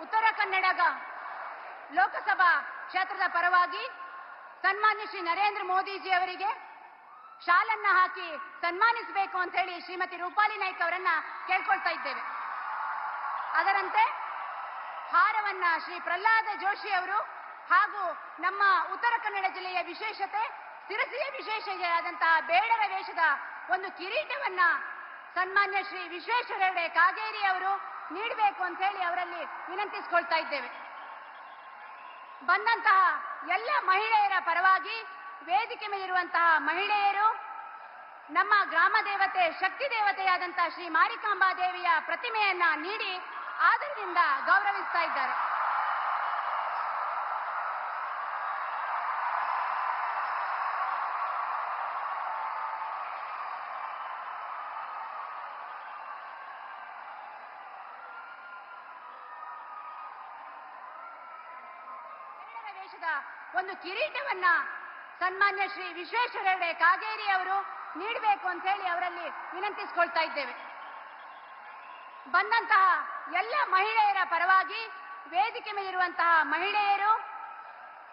ಉತ್ತರ ಕನ್ನಡ ಲೋಕಸಭಾ ಕ್ಷೇತ್ರದ ಪರವಾಗಿ ಸನ್ಮಾನ್ಯ ಶ್ರೀ ನರೇಂದ್ರ ಮೋದಿಜಿ ಅವರಿಗೆ ಶಾಲನ್ನ ಹಾಕಿ ಸನ್ಮಾನಿಸಬೇಕು ಅಂತ ಹೇಳಿ ಶ್ರೀಮತಿ ರೂಪಾಲಿ ನಾಯ್ಕ ಅವರನ್ನ ಕೇಳ್ಕೊಳ್ತಾ ಇದ್ದೇವೆ. ಅದರಂತೆ ಹಾರವನ್ನ ಶ್ರೀ ಪ್ರಹ್ಲಾದ ಜೋಶಿ ಅವರು ಹಾಗೂ ನಮ್ಮ ಉತ್ತರ ಕನ್ನಡ ಜಿಲ್ಲೆಯ ವಿಶೇಷತೆ ಸಿರಸಿಯ ವಿಶೇಷತೆಯಾದಂತಹ ಬೇಡರ ವೇಷದ ಒಂದು ಕಿರೀಟವನ್ನ ಸನ್ಮಾನ್ಯ ಶ್ರೀ ವಿಶ್ವೇಶ್ವರ ಕಾಗೇರಿ ಅವರು ನೀಡಬೇಕು ಅಂತ ಹೇಳಿ ಅವರಲ್ಲಿ ವಿನಂತಿಸಿಕೊಳ್ತಾ ಇದ್ದೇವೆ. ಬಂದಂತಹ ಎಲ್ಲ ಮಹಿಳೆಯರ ಪರವಾಗಿ ವೇದಿಕೆ ಮೇಲಿರುವಂತಹ ಮಹಿಳೆಯರು, ನಮ್ಮ ಗ್ರಾಮ ದೇವತೆ, ಶಕ್ತಿ ದೇವತೆಯಾದಂತಹ ಶ್ರೀ ಮಾರಿಕಾಂಬಾ ದೇವಿಯ ಪ್ರತಿಮೆಯನ್ನ ನೀಡಿ ಆದರದಿಂದ ಗೌರವಿಸ್ತಾ ಇದ್ದಾರೆ. ವೇಷದ ಒಂದು ಕಿರೀಟವನ್ನ ಸನ್ಮಾನ್ಯ ಶ್ರೀ ವಿಶ್ವೇಶ್ವರ ಹೆಗಡೆ ಕಾಗೇರಿ ಅವರು ನೀಡಬೇಕು ಅಂತ ಹೇಳಿ ಅವರಲ್ಲಿ ವಿನಂತಿಸಿಕೊಳ್ತಾ ಇದ್ದೇವೆ. ಬಂದಂತಹ ಎಲ್ಲ ಮಹಿಳೆಯರ ಪರವಾಗಿ ವೇದಿಕೆ ಮೇಲಿರುವಂತಹ ಮಹಿಳೆಯರು,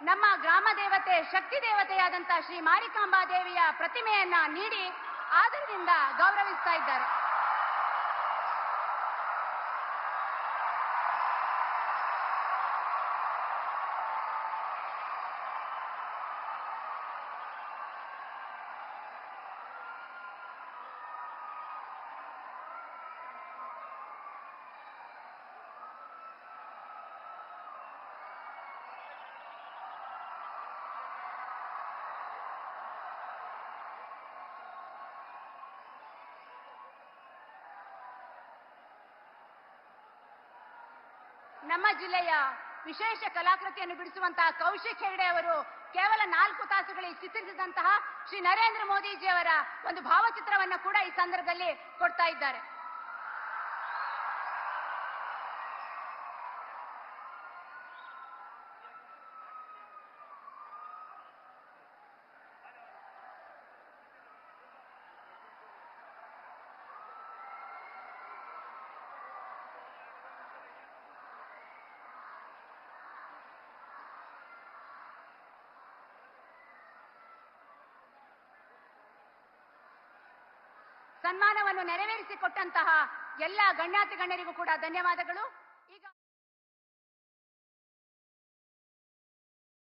ನಮ್ಮ ಗ್ರಾಮ ದೇವತೆ, ಶಕ್ತಿ ದೇವತೆಯಾದಂತಹ ಶ್ರೀ ಮಾರಿಕಾಂಬಾ ದೇವಿಯ ಪ್ರತಿಮೆಯನ್ನ ನೀಡಿ ಆದರದಿಂದ ಗೌರವಿಸ್ತಾ ಇದ್ದಾರೆ. ನಮ್ಮ ಜಿಲ್ಲೆಯ ವಿಶೇಷ ಕಲಾಕೃತಿಯನ್ನು ಬಿಡಿಸುವಂತಹ ಕೌಶಿಕ್ ಹೆಗಡೆ ಅವರು ಕೇವಲ ನಾಲ್ಕು ತಾಸುಗಳಿಗೆ ಚಿತ್ರಿಸಿದಂತಹ ಶ್ರೀ ನರೇಂದ್ರ ಮೋದಿಜಿ ಅವರ ಒಂದು ಭಾವಚಿತ್ರವನ್ನು ಕೂಡ ಈ ಸಂದರ್ಭದಲ್ಲಿ ಕೊಡ್ತಾ ಇದ್ದಾರೆ. ಸನ್ಮಾನವನ್ನು ನೆರವೇರಿಸಿಕೊಟ್ಟಂತಹ ಎಲ್ಲ ಗಣ್ಯಾತಿ ಗಣ್ಯರಿಗೂ ಕೂಡ ಧನ್ಯವಾದಗಳು. ಈಗ